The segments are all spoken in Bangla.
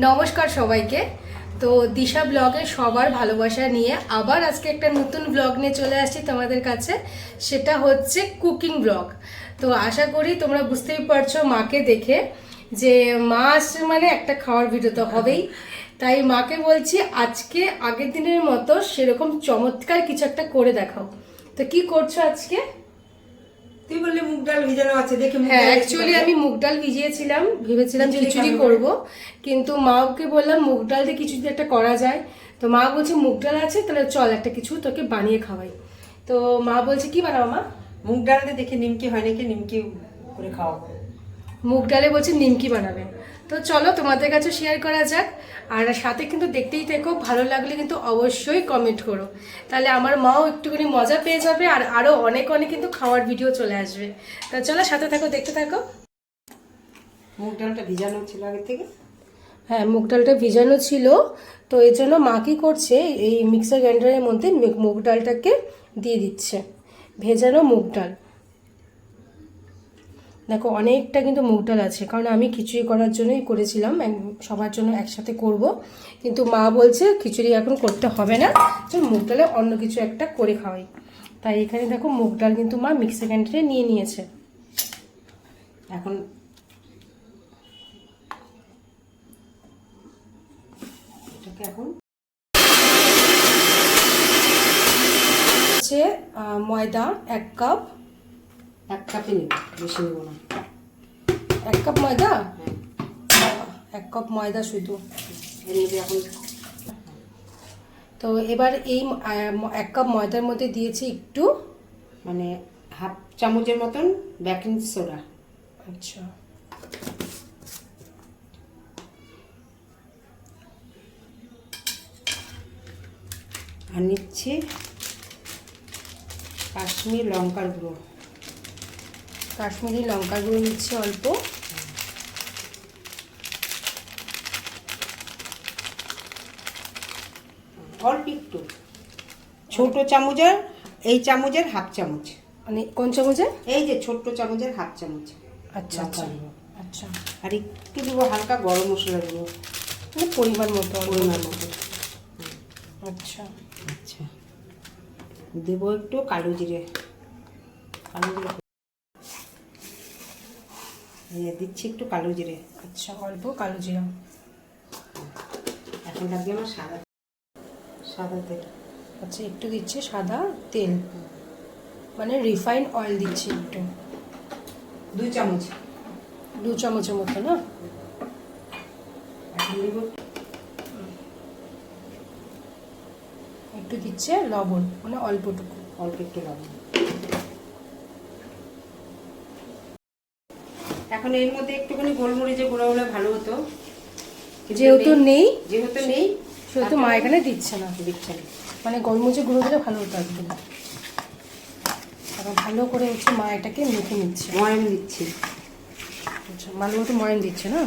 নমস্কার সবাইকে। তো দিশা ব্লগে সবার ভালোবাসা নিয়ে আবার আজকে একটা নতুন ব্লগ নিয়ে চলে আসছি তোমাদের কাছে। সেটা হচ্ছে কুকিং ব্লগ তো আশা করি তোমরা বুঝতেই পারছ মাকে দেখে যে মা আসছে মানে একটা খাওয়ার ভিডিও তো হবেই। তাই মাকে বলছি আজকে আগের দিনের মতো সেরকম চমৎকার কিছু একটা করে দেখাও। তো কি করছ আজকে? তুই বললি মুগ ডাল ভিজানো আছে দেখে হ্যাঁ অ্যাকচুয়ালি আমি মুগ ডাল ভিজিয়েছিলাম ভেবেছিলাম খিচুড়ি খিচুড়ি। করব কিন্তু মাকে বললাম মুগ ডাল দিয়ে কিছু যদি একটা করা যায়। তো মা বলছে মুগ ডাল আছে তাহলে চল একটা কিছু তোকে বানিয়ে খাওয়াই। তো মা বলছে কি বানাবো মা? মুগ ডাল দিয়ে দেখি নিমকি হয় নাকি নিমকি করে খাওয়াবো। মুগ ডালে বলছে নিমকি বানাবে। তো চলো তোমাদের কাছে শেয়ার করা যাক। আর সাথে কিন্তু দেখতেই থেকো ভালো লাগলে কিন্তু অবশ্যই কমেন্ট করো। তাহলে আমার মাও একটুখানি মজা পেয়ে যাবে আর আরও অনেক অনেক কিন্তু খাওয়ার ভিডিও চলে আসবে। তা চলো সাথে থাকো দেখতে থাকো। মুগ ডালটা ভিজানো ছিল আগে থেকে? হ্যাঁ মুগ ডালটা ভিজানো ছিল। তো এর জন্য মা কী করছে এই মিক্সার গ্রাইন্ডারের মধ্যে মুগ ডালটাকে দিয়ে দিচ্ছে। ভেজানো মুগ ডাল। দেখো, অনেকটা কিন্তু মুগ ডাল আছে, কারণ আমি খিচুড়ি করার জন্যই করেছিলাম সবার জন্য একসাথে করব। কিন্তু মা বলছে খিচুড়ি এখন করতে হবে না, চল মুগ ডালে অন্য কিছু একটা করে খাওয়াই। তাই এখানে দেখো মুগ ডাল কিন্তু মা মিক্সার গ্রাইন্ডারে নিয়ে নিয়েছে। এখন এখন হচ্ছে ময়দা এক কাপ এক কাপে নেব বেশি নেব না। এক কাপ ময়দা? হ্যাঁ। এক কাপ ময়দা শুধু। মধ্যে এখন। তো এবার এই এক কাপ ময়দার মধ্যে দিয়েছি একটু। মানে হাফ চামচের মতন বেকিং সোডা। আচ্ছা। আর নিচ্ছি কাশ্মীর লঙ্কার গুঁড়ো। কাশ্মীরি লঙ্কা গুঁড়ো নিচ্ছি অল্প। অল্প একটু। ছোট চামচের এই চামচের হাফ চামচ। মানে কোন চামচের? এই যে ছোট্ট চামচের হাফ চামচ। আচ্ছা আচ্ছা আচ্ছা। আর একটু দেবো হালকা গরম মশলা দেবো। মানে পরিমাণ মতো পরিমাণ মতো। আচ্ছা। আচ্ছা। দেবো একটু কালো জিরে। কালো জিরে দিচ্ছি একটু কালো জিরে। আচ্ছা অল্প কালো জিরা। এখন লাগবে আমার সাদা সাদা তেল। আচ্ছা একটু দিচ্ছি সাদা তেল। মানে রিফাইন অয়েল দিচ্ছি একটু। দুই চামচ। দু চামচের মতো না? একটু দিচ্ছে লবণ মানে অল্পটুকু। অল্প একটু লবণ। এখন এর মধ্যে একটুখানি গোলমরিচে গুঁড়ো হলে ভালো হতো। যেহেতু নেই যেহেতু নেই সেহেতু মা এখানে দিচ্ছে না। দিচ্ছে না। মানে গোলমরিচে গুঁড়ো দিলে ভালো হতো একদম। তারপর ভালো করে হচ্ছে মা এটাকে মেখে নিচ্ছে। ময়াম দিচ্ছে। আচ্ছা ভালো মতো ময়ন দিচ্ছে না?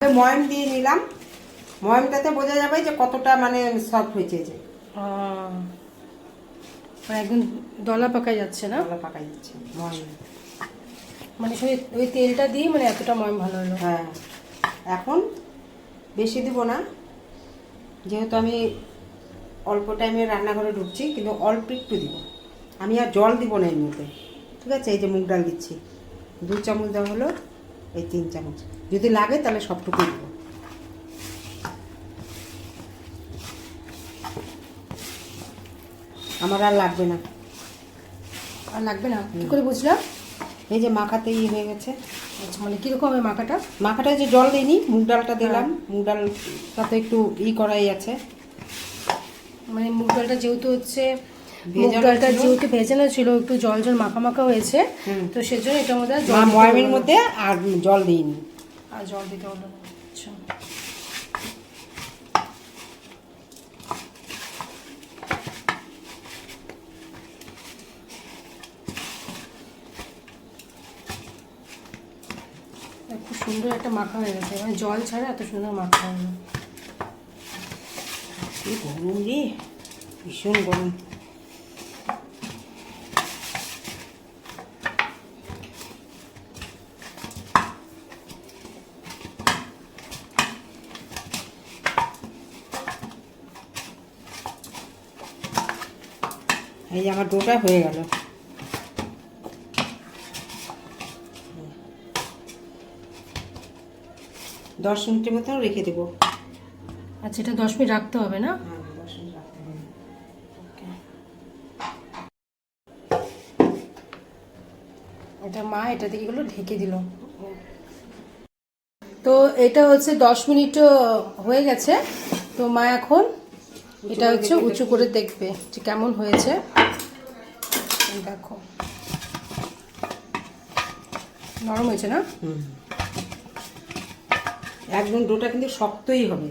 ময়াম দিয়ে নিলাম। ময়ামটাতে বোঝা যাবে যে কতটা মানে সফট হয়েছে যে। মানে একদম দলা পাকা যাচ্ছে না? ভালো পাকা যাচ্ছে ময়াম মানে সেই ওই তেলটা দিয়ে মানে এতটা ময়ম ভালো হলো? হ্যাঁ। এখন বেশি দিব না। যেহেতু আমি অল্প টাইমে রান্নাঘরে ঢুকছি কিন্তু অল্প একটু দিব। আমি আর জল দিব না এর মধ্যে ঠিক আছে? এই যে মুগ ডাল দিচ্ছি। দু চামচ দেওয়া হলো এই তিন চামচ। যদি লাগে তাহলে সবটুকু দিব। আমার আর লাগবে না। আর লাগবে না? কি করে বুঝলাম? এই যে মাখাতে ইয়ে হয়ে গেছে। আচ্ছা মানে কীরকম হবে মাখাটা? মাখাটা যে জল দিইনি মুগ ডালটা দিলাম। মুগ ডালটা তো একটু ই করাই আছে। মানে মুগ ডালটা যেহেতু হচ্ছে মুগ ডালটা। যেহেতু ভেজানো ছিল একটু জল জল মাখা মাখা হয়েছে। তো সেজন্য এটার মধ্যে ময়ামের। মধ্যে আর জল দিইনি। আর জল দিতে হলো না। খুব সুন্দর একটা মাখা হয়ে গেছে। মানে জল ছাড়া এত সুন্দর মাখা হয় না। গরম রে? ভীষণ গরম। এই আমার ডোটা হয়ে গেল। দশ মিনিটের মতো রেখে দেবো। আচ্ছা এটা দশ মিনিট রাখতে হবে না? হ্যাঁ দশ মিনিট রাখতে হবে। এটা মা এটা থেকে এগুলো ঢেকে দিল। তো এটা হচ্ছে দশ মিনিট হয়ে গেছে। তো মা এখন এটা হচ্ছে উঁচু করে দেখবে যে কেমন হয়েছে। দেখো। নরম হয়েছে না? হুম। একদম ডোটা কিন্তু শক্তই হবে।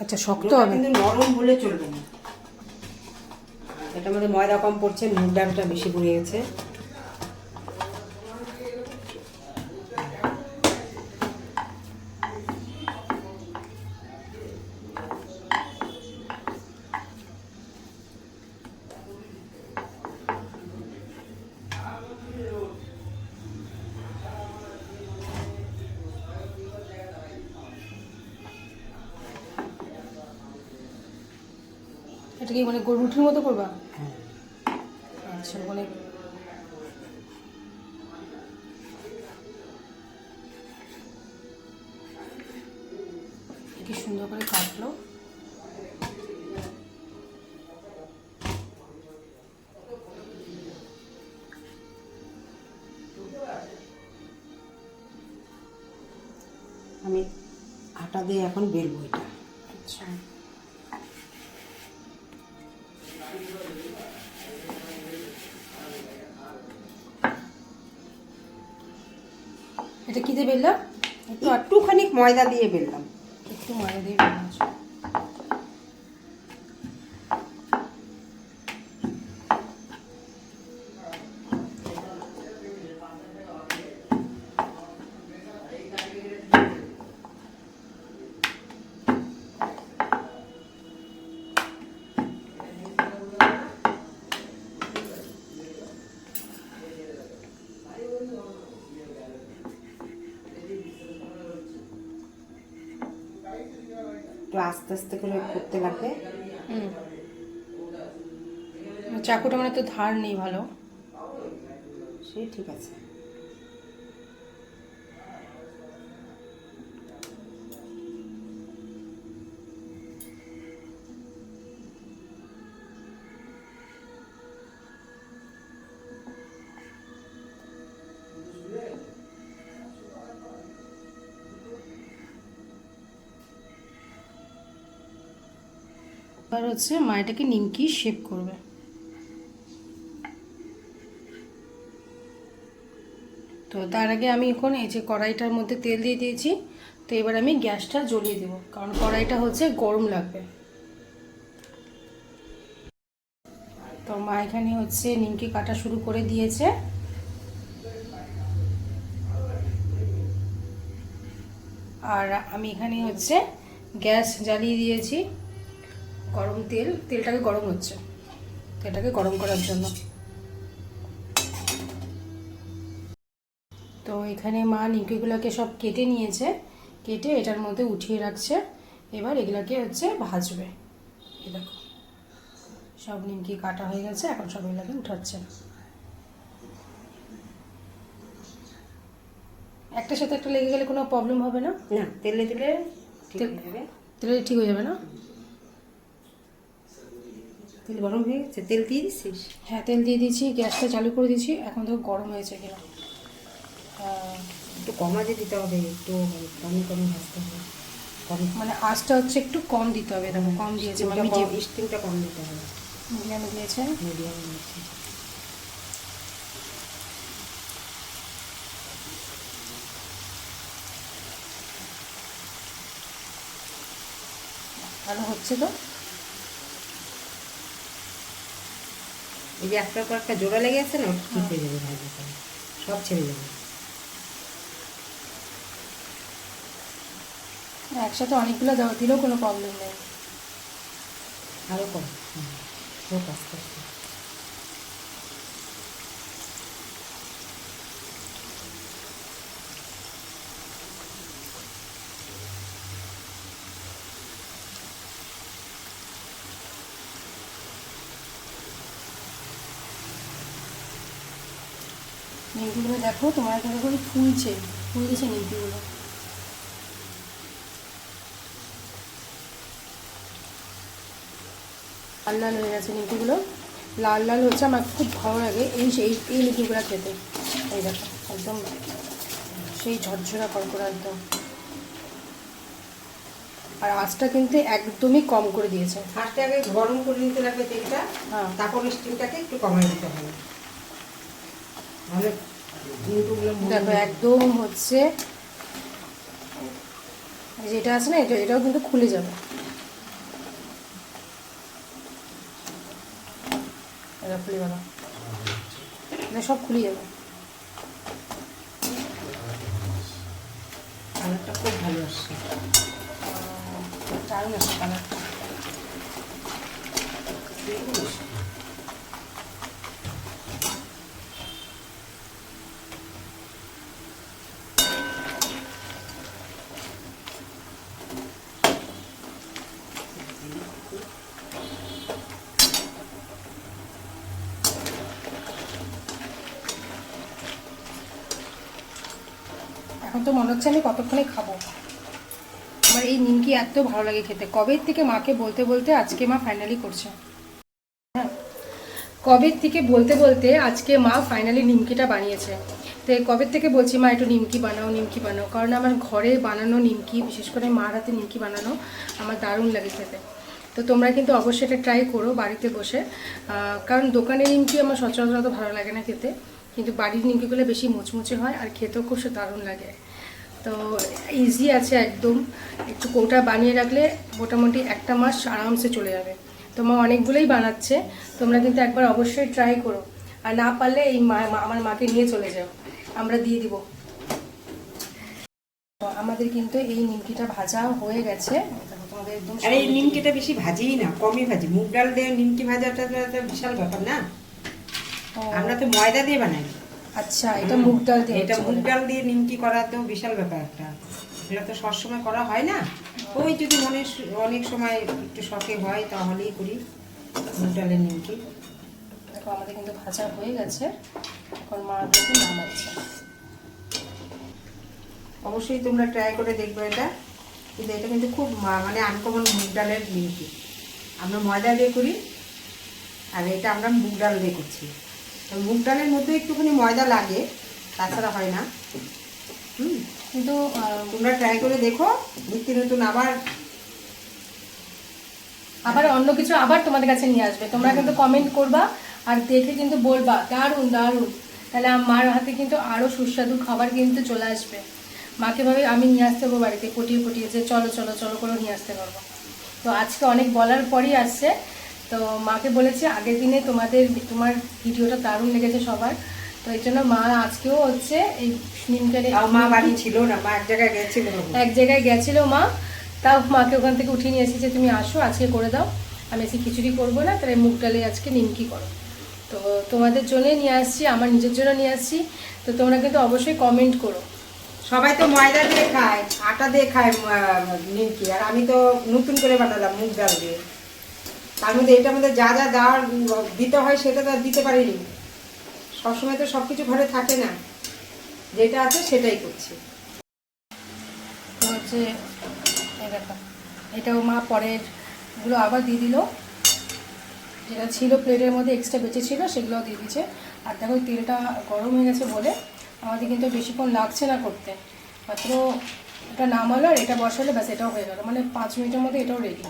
আচ্ছা শক্ত হবে। কিন্তু নরম হলে চলবে না। এটা আমাদের ময়দা কম পড়ছে মুগ ডালটা বেশি পড়ে গেছে। রুটির মতো করবা? হ্যাঁ। আচ্ছা মানে কি সুন্দর করে কাটলো। আমি আটা দিয়ে এখন বেলবো এটা। বেললাম একটু একটুখানি ময়দা দিয়ে বেললাম। একটু ময়দা দিয়ে একটু আস্তে আস্তে করে করতে লাগবে। হুম। চাকুটা মানে তো ধার নেই ভালো। সে ঠিক আছে। এবার হচ্ছে মা নিমকি শেপ করবে। তো তার আগে আমি এখন এই যে কড়াইটার মধ্যে তেল দিয়ে দিয়েছি, তো এবার আমি গ্যাসটা জ্বলিয়ে দেবো, কারণ কড়াইটা হচ্ছে গরম লাগবে। তো মা এখানে হচ্ছে নিমকি কাটা শুরু করে দিয়েছে। আর আমি এখানে হচ্ছে গ্যাস জ্বালিয়ে দিয়েছি। গরম তেল তেলটাকে গরম হচ্ছে। তেলটাকে গরম করার জন্য। তো এখানে মা নিমকিগুলোকে সব কেটে নিয়েছে। কেটে এটার মধ্যে উঠিয়ে রাখছে। এবার এগুলোকে হচ্ছে ভাজবে। দেখো। সব নিমকি কাটা হয়ে গেছে এখন সব এগুলোকে উঠাচ্ছে। একটার সাথে একটা লেগে গেলে কোনো প্রবলেম হবে না? না তেলে দিলে তেল- ঠিক হয়ে যাবে না? তেল গরম হয়ে গেছে তেল দিয়ে দিচ্ছিস? হ্যাঁ তেল দিয়ে দিয়েছি গ্যাসটা চালু করে দিয়েছি এখন তো গরম হয়েছে কিনা একটু কমাতে দিতে হবে একটু কমে কমে ভাজতে হবে। কম মানে আঁচটা হচ্ছে একটু কম দিতে হবে দেখো কম দিয়েছে মিডিয়াম স্টিমটা কম দিতে হবে। মিডিয়ামে দিয়েছে? মিডিয়াম দিচ্ছি ভালো হচ্ছে তো? এই যে একটার পর একটা জোড়া লেগে আছে না ঠিক হয়ে যাবে ভাজি সব ছেড়ে যাবে একসাথে অনেকগুলো দেওয়া দিলেও কোনো প্রবলেম নেই। আরও কম। হোক আস্তে আস্তে। নিমকিগুলো দেখো তোমার কিন্তু করে ফুলছে ফুলছে নিমকিগুলো লাল লাল হয়ে গেছে নিমকিগুলো লাল লাল হচ্ছে আমার খুব ভালো লাগে এই সেই এই নিমকিগুলো খেতে। এই দেখো একদম সেই ঝরঝরা কড়কড়া একদম। আর আঁচটা কিন্তু একদমই কম করে দিয়েছে। ফার্স্টে আগে গরম করে নিতে লাগবে তেলটা হ্যাঁ। তারপর স্টিমটাকে একটু কমাই দিতে হবে। দেখো একদম হচ্ছে যেটা আছে না এটা এটাও কিন্তু খুলে যাবে। এটা খুলে গেল এটা সব খুলে যাবে। কালারটা খুব ভালো আসছে। দারুণ আছে কালারটা। এখন তো মনে হচ্ছে আমি কতক্ষণে খাব। আমার এই নিমকি এত ভালো লাগে খেতে। কবের থেকে মাকে বলতে বলতে আজকে মা ফাইনালি করছে। হ্যাঁ কবের থেকে বলতে বলতে আজকে মা ফাইনালি নিমকিটা বানিয়েছে। তো কবের থেকে বলছি, মা, একটু নিমকি বানাও নিমকি বানাও। কারণ আমার ঘরে বানানো নিমকি, বিশেষ করে মার হাতে নিমকি বানানো, আমার দারুণ লাগে খেতে। তো তোমরা কিন্তু অবশ্যই এটা ট্রাই করো বাড়িতে বসে। কারণ দোকানের নিমকি আমার সচরাচর ভালো লাগে না খেতে। কিন্তু বাড়ির নিমকিগুলো বেশি মুচমুচে হয় আর খেতেও খুব সে দারুণ লাগে। তো ইজি আছে একদম। একটু কৌটা বানিয়ে রাখলে মোটামুটি একটা মাস আরামসে চলে যাবে। তো মা অনেকগুলোই বানাচ্ছে। তোমরা কিন্তু একবার অবশ্যই ট্রাই করো। আর না পারলে এই মা আমার মাকে নিয়ে চলে যাও। আমরা দিয়ে দিব। তো আমাদের কিন্তু এই নিমকিটা ভাজা হয়ে গেছে। তোমাদের একদম আর এই নিমকিটা বেশি ভাজিই না কমই ভাজি। মুগ ডাল দিয়ে নিমকি ভাজাটা বিশাল ব্যাপার না? আমরা তো ময়দা দিয়ে বানাই। আচ্ছা এটা মুগ ডাল দিয়ে এটা মুগ ডাল দিয়ে নিমকি করা তো বিশাল ব্যাপার একটা। এটা তো সবসময় করা হয় না? ওই যদি মনে অনেক সময় একটু শখে হয় তাহলেই করি মুগ ডালের নিমকি। দেখো আমাদের কিন্তু ভাজা হয়ে গেছে। এখন মা কিন্তু নামাচ্ছে। অবশ্যই তোমরা ট্রাই করে দেখবে এটা। কিন্তু এটা কিন্তু খুব মানে আনকমন মুগ ডালের নিমকি। আমরা ময়দা দিয়ে করি আর এটা আমরা মুগ ডাল দিয়ে করছি। মুগ ডালের মধ্যে একটুখানি ময়দা লাগে, তাছাড়া হয় না। হুম, কিন্তু তোমরা ট্রাই করে দেখো, নিত্য নতুন আবার। আবার অন্য কিছু আবার তোমাদের কাছে নিয়ে আসবে। তোমরা কিন্তু কমেন্ট করবা আর দেখে কিন্তু বলবা, দারুণ দারুণ। তাহলে আমার হাতে কিন্তু আরও সুস্বাদু খাবার কিন্তু চলে আসবে। মাকে ভাবে আমি নিয়ে আসতে পারব বাড়িতে, পটিয়ে পটিয়ে যে চলো চলো চলো করে নিয়ে আসতে পারব। তো আজকে অনেক বলার পরই আসছে। তো মাকে বলেছে আগের দিনে তোমাদের তোমার ভিডিওটা দারুণ লেগেছে সবার। তো এই জন্য মা আজকেও হচ্ছে এই নিমকারে মা বাড়ি ছিল না মা এক জায়গায় গেছিল এক জায়গায় গেছিল মা। তাও মাকে ওখান থেকে উঠিয়ে নিয়ে এসেছে তুমি আসো আজকে করে দাও। আমি আজকে খিচুড়ি করব না তাহলে মুগ ডালে আজকে নিমকি করো। তো তোমাদের জন্য নিয়ে আসছি আমার নিজের জন্য নিয়ে আসছি। তো তোমরা কিন্তু অবশ্যই কমেন্ট করো। সবাই তো ময়দা দিয়ে খায় আটা দিয়ে খায় নিমকি। আর আমি তো নতুন করে বানালাম মুগ ডাল দিয়ে। তার মধ্যে এটার মধ্যে যা যা দেওয়ার দিতে হয় সেটা তো দিতে পারিনি। সবসময় তো সব কিছু ঘরে থাকে না। যেটা আছে সেটাই করছি। হচ্ছে এটাও মা পরেরগুলো আবার দিয়ে দিল। যেটা ছিল প্লেটের মধ্যে এক্সট্রা বেঁচে ছিল, সেগুলোও দিয়ে দিচ্ছে আর দেখো, তেলটা গরম হয়ে গেছে বলে আমাদের কিন্তু বেশিক্ষণ লাগছে না করতে। মাত্র এটা নামালো আর এটা বসালে, ব্যাস এটাও হয়ে গেল। মানে পাঁচ মিনিটের মধ্যে এটাও রেডি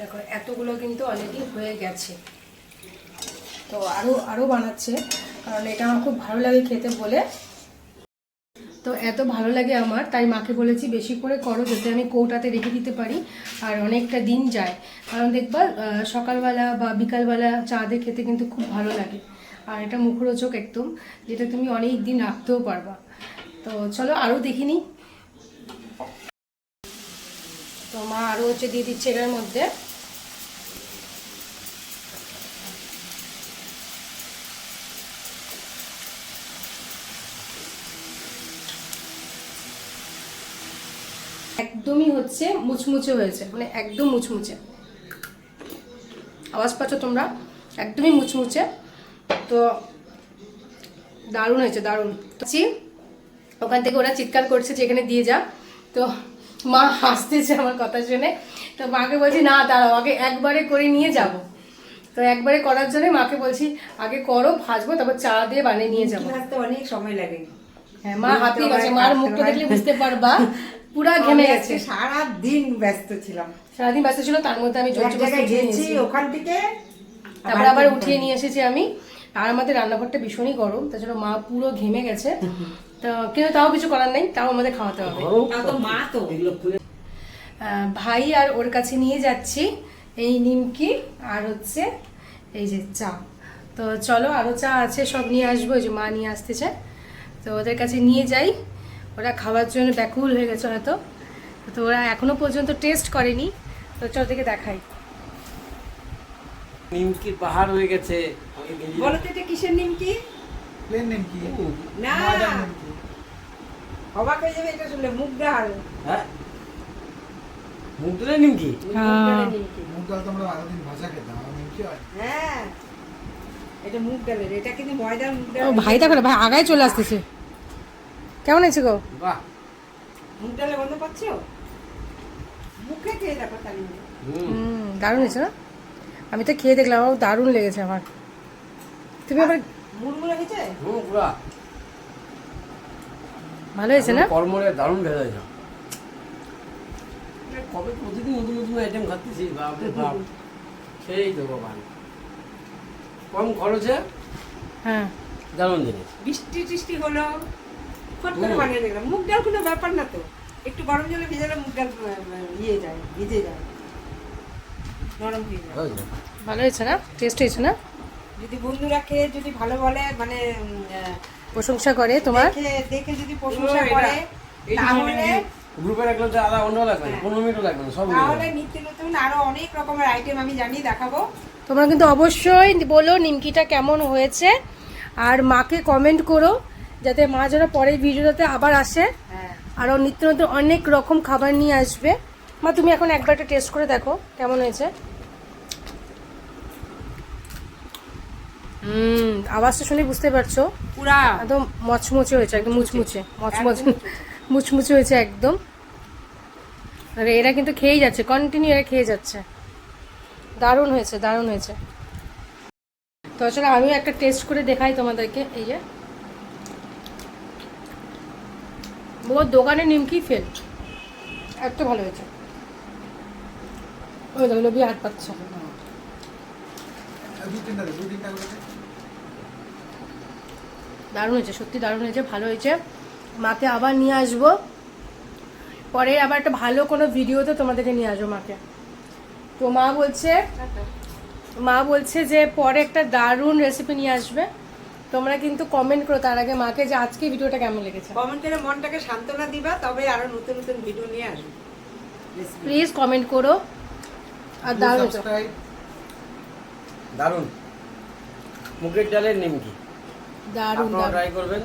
দেখো, এতগুলো কিন্তু অলরেডি হয়ে গেছে। তো আরও আরও বানাচ্ছে, কারণ এটা আমার খুব ভালো লাগে খেতে বলে। তো এত ভালো লাগে আমার, তাই মাকে বলেছি বেশি করে করো, যাতে আমি কৌটাতে রেখে দিতে পারি, আর অনেকটা দিন যায়। কারণ দেখবা সকালবেলা বা বিকালবেলা চা দিয়ে খেতে কিন্তু খুব ভালো লাগে। আর এটা মুখরোচক একদম, যেটা তুমি অনেক দিন রাখতেও পারবা। তো চলো আরও দেখিনি তো মা আরও হচ্ছে দিয়ে দিচ্ছে এটার মধ্যে। একদমই হচ্ছে মুচমুচে হয়েছে মানে একদম মুচমুচে। আওয়াজ পাচ্ছ তোমরা? একদমই মুচমুচে। তো দারুণ হয়েছে দারুণ। ছি, ওখান থেকে ওরা চিৎকার করছে যে এখানে দিয়ে যা। তো মা হাসতেছে আমার কথা শুনে। তো মাকে বলছি না দাঁড়াও আগে একবারে করে নিয়ে যাব। তো একবারে করার জন্য মাকে বলছি আগে করো ভাজবো তারপর চা দিয়ে বানিয়ে নিয়ে যাব। অনেক সময় লাগে। হ্যাঁ মা হাতে গেছে মার মুখটা দেখলে বুঝতে পারবা। পুরা ঘেমে গেছে। সারা দিন ব্যস্ত ছিলাম। সারাদিন ব্যস্ত ছিল তার মধ্যে আমি গেছি ওখান থেকে তারপর আবার উঠিয়ে নিয়ে এসেছি আমি। আর আমাদের রান্নাঘরটা ভীষণই গরম তাছাড়া মা পুরো ঘেমে গেছে। তো কিন্তু তাও কিছু করার নেই তাও আমাদের খাওয়াতে হবে। তো মা তো। ভাই আর ওর কাছে নিয়ে যাচ্ছি এই নিমকি আর হচ্ছে এই যে চা। তো চলো আরও চা আছে সব নিয়ে আসব যে মা নিয়ে আসতে চায়। তো ওদের কাছে নিয়ে যাই। ওরা খাওয়ার জন্য ব্যাকুল হয়ে গেছে হয়তো। তো ওরা এখনও পর্যন্ত টেস্ট করেনি। তো চল থেকে দেখাই। নিমকির পাহাড় হয়ে গেছে। বলো তো এটা কিসের নিমকি? প্লেন নিমকি। না। নিমকি। অবাক হয়ে যাবে এটা শুনলে মুগ ডাল। হ্যাঁ? মুগ ডালের নিমকি? মুগ নিমকি। মুগ ডাল তো আমরা আলাদিন ভাজা খেতাম আর নিমকি হয়। হ্যাঁ। এটা মুগ ডালের এটা কিন্তু ময়দার মুগ ডাল ও ভাই দেখো ভাই আগায় চলে আসতেছে। কেমন আছে গো? বাহ। মুগ ডালের গন্ধ পাচ্ছ? মুখে খেয়ে দেখো তাহলে। হুম হুম দারুণ হয়েছে না? আমি তো খেয়ে দেখলাম আমার দারুণ লেগেছে আমার। তুমি আবার মুড়মুড়ে হয়েছে? হুম পুরা। ভালো হয়েছে না? কর্মরে দারুণ ভেজা হয়েছে কবে প্রতিদিন নতুন নতুন আইটেম খাচ্ছি বাপরে বাপ সেই তো বাবান কম খরচে হ্যাঁ। দারুণ জিনিস। বৃষ্টি টিষ্টি হলো। ফট করে বানিয়ে দিলাম মুগ ডাল কোনো ব্যাপার না তো। একটু গরম জলে ভেজালে মুগ ডাল ইয়ে যায় ভিজে যায়। নরম হয়ে যায়। ভালো হয়েছে না? টেস্ট হয়েছে না? যদি বন্ধুরা খেয়ে যদি ভালো বলে মানে প্রশংসা করে তোমার? দেখে যদি প্রশংসা করে তাহলে গ্রুপে রাখলে তো আধা ঘণ্টা লাগবে না হ্যাঁ। পনেরো মিনিটও লাগবে না সব তাহলে। নিত্য নতুন আরও অনেক রকমের আইটেম আমি জানি দেখাবো। তোমরা কিন্তু অবশ্যই বলো নিমকিটা কেমন হয়েছে। আর মাকে কমেন্ট করো। যাতে মা যারা পরের ভিডিওটাতে আবার আসে। হ্যাঁ। আরও নিত্য নতুন অনেক রকম খাবার নিয়ে আসবে। মা তুমি এখন একবার একটা টেস্ট করে দেখো কেমন হয়েছে। হুম আওয়াজটা শুনে বুঝতে পারছ? পুরা। একদম মচমচে হয়েছে একদম মুচমুচে। মচমচে মুচমুচে। হয়েছে একদম। আর এরা কিন্তু খেয়েই যাচ্ছে কন্টিনিউ এরা খেয়ে যাচ্ছে। দারুণ হয়েছে দারুণ হয়েছে। তো আসলে আমিও একটা টেস্ট করে দেখাই তোমাদেরকে এই যে। ও দোকানে নিমকি ফেল। এত ভালো হয়েছে। ওই দেখো লবি হাত পাচ্ছে। দারুণ হয়েছে, সত্যি দারুণ হয়েছে, ভালো হয়েছে। মাকে আবার নিয়ে আসব। পরে আবার একটা ভালো কোনো ভিডিওতে তোমাদেরকে নিয়ে আসব মাকে। তো মা বলছে মা বলছে যে পরে একটা দারুণ রেসিপি নিয়ে আসবে। তোমরা কিন্তু কমেন্ট করো তার আগে মাকে যে আজকে ভিডিওটা কেমন লেগেছে। কমেন্ট করে মনটাকে সান্ত্বনা দিবা তবে আরও নতুন নতুন ভিডিও নিয়ে আসব। প্লিজ কমেন্ট করো। আর দারুণ। দারুণ। মুগের ডালের নিমকি। দারুণ আপনারা ট্রাই করবেন।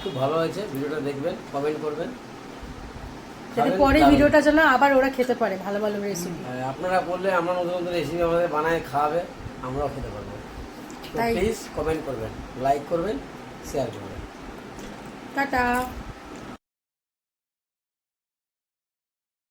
খুব ভালো হয়েছে ভিডিওটা দেখবেন কমেন্ট করবেন। যাতে পরে ভিডিওটা যেন আবার ওরা খেতে পারে ভালো ভালো রেসিপি হ্যাঁ, আপনারা বললে আমরা নতুন নতুন রেসিপি আমাদের বানায় খাওয়াবে আমরাও খেতে পারব। প্লিজ কমেন্ট করবেন লাইক করবেন শেয়ার করবেন। টাটা।